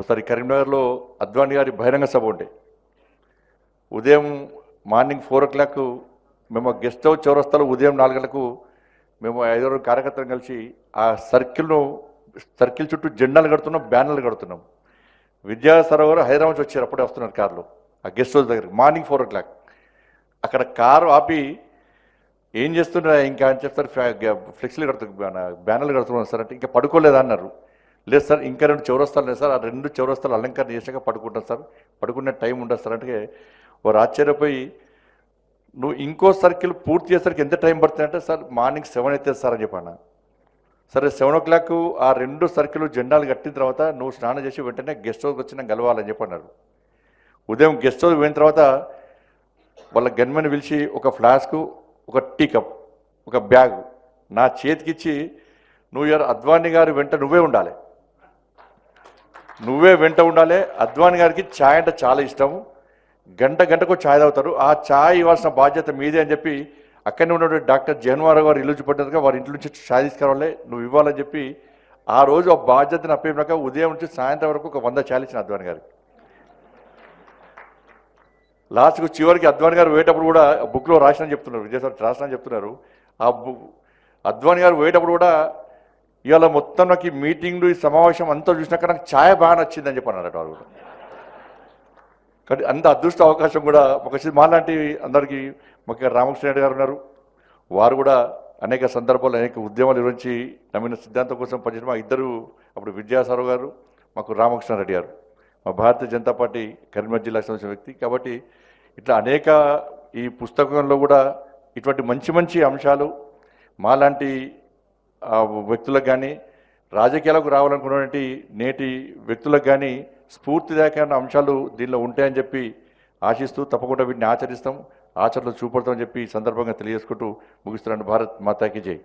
ఒకసారి కరీంనగర్లో అద్వాని గారి బహిరంగ సభ ఉండే. ఉదయం మార్నింగ్ ఫోర్ ఓ క్లాక్ మేము గెస్ట్ హౌస్ చౌరస్తాలో ఉదయం నాలుగు మేము ఐదుగురు కార్యకర్తలు కలిసి ఆ సర్కిల్ను సర్కిల్ చుట్టూ జెండాలు కడుతున్నాం బ్యానర్లు కడుతున్నాం. విద్యాసారావు గారు హైదరాబాద్ నుంచి వచ్చారు అప్పుడే వస్తున్నారు కారులో ఆ గెస్ట్ హౌస్ దగ్గర మార్నింగ్ ఫోర్ ఓ క్లాక్. అక్కడ కారు ఆపి ఏం చేస్తున్నా ఇంకా అని చెప్తారు ఫ్లెక్సీలు కడుతున్నా బ్యానర్లు కడుతున్నాం సార్ అంటే ఇంకా పడుకోలేదన్నారు లేదు సార్ ఇంకా రెండు చౌరస్తాలు లేదు సార్. ఆ రెండు చౌరస్తాలు అలంకరణ చేసాక పడుకుంటాం సార్. పడుకునే టైం ఉండదు సార్. అంటే వారు ఆశ్చర్యపోయి నువ్వు ఇంకో సర్కిల్ పూర్తి చేసరికి ఎంత టైం పడుతుందంటే సార్ మార్నింగ్ సెవెన్ అవుతుంది సార్ అని చెప్పాను. సరే సెవెన్ ఓ క్లాక్ ఆ రెండు సర్కిల్ జెండాలు కట్టిన తర్వాత నువ్వు స్నానం చేసి వెంటనే గెస్ట్ హౌస్కి వచ్చినా గెలవాలని చెప్పన్నారు. ఉదయం గెస్ట్ హౌస్ పోయిన తర్వాత వాళ్ళ గన్మెన్ పిలిచి ఒక ఫ్లాస్కు ఒక టీ కప్ ఒక బ్యాగ్ నా చేతికిచ్చి నువ్వు యార్ అద్వానీ గారు వెంట నువ్వే ఉండాలి. నువ్వే వెంట ఉండాలి. అద్వాని గారికి ఛాయ్ అంటే చాలా ఇష్టం. గంట గంటకు ఛాయ్ తాగుతారు. ఆ ఛాయ్ ఇవ్వాల్సిన బాధ్యత మీదే అని చెప్పి అక్కడనే ఉన్నటువంటి డాక్టర్ జగన్మారావు గారు ఇల్లు చూపెట్టినట్టుగా వారి ఇంటి నుంచి ఛాయ్ తీసుకురావాలి. నువ్వు ఇవ్వాలని చెప్పి ఆ రోజు ఆ బాధ్యతను అప్పేనాక ఉదయం నుంచి సాయంత్రం వరకు ఒక వంద ఛాయ్ ఇచ్చిన అద్వాని గారికి. లాస్ట్కు చివరికి అద్వాని గారు పోయేటప్పుడు కూడా బుక్లో రాసిన చెప్తున్నారు. విజయసారి రాసిన చెప్తున్నారు. ఆ బుక్ అద్వాని గారు పోయేటప్పుడు కూడా ఇవాళ మొత్తం నాకు ఈ మీటింగ్లు ఈ సమావేశం అంతా చూసినాక నాకు ఛాయ బాగా నచ్చిందని చెప్పి అన్నారట వారు కూడా. అంత అదృష్ట అవకాశం కూడా ఒక మాలాంటి అందరికీ ముఖ్యంగా రామకృష్ణ రెడ్డి గారు ఉన్నారు. వారు కూడా అనేక సందర్భాల్లో అనేక ఉద్యమాలు గురించి నమ్మిన సిద్ధాంతం కోసం పనిచేసిన మా ఇద్దరు అప్పుడు విద్యాసారావు గారు మాకు రామకృష్ణారెడ్డి గారు. మా భారతీయ జనతా పార్టీ కరీంనగర్ జిల్లాకు సంబంధించిన వ్యక్తి. కాబట్టి ఇట్లా అనేక ఈ పుస్తకంలో కూడా ఇటువంటి మంచి మంచి అంశాలు మాలాంటి వ్యక్తులకు కానీ రాజకీయాలకు రావాలనుకున్నటువంటి నేటి వ్యక్తులకు కానీ స్ఫూర్తిదాయకమైన అంశాలు దీనిలో ఉంటాయని చెప్పి ఆశిస్తూ తప్పకుండా వీటిని ఆచరిస్తాం ఆచరణలో చూపడతామని చెప్పి సందర్భంగా తెలియజేసుకుంటూ ముగిస్తున్నాను. భారత్ మాతాకి జై.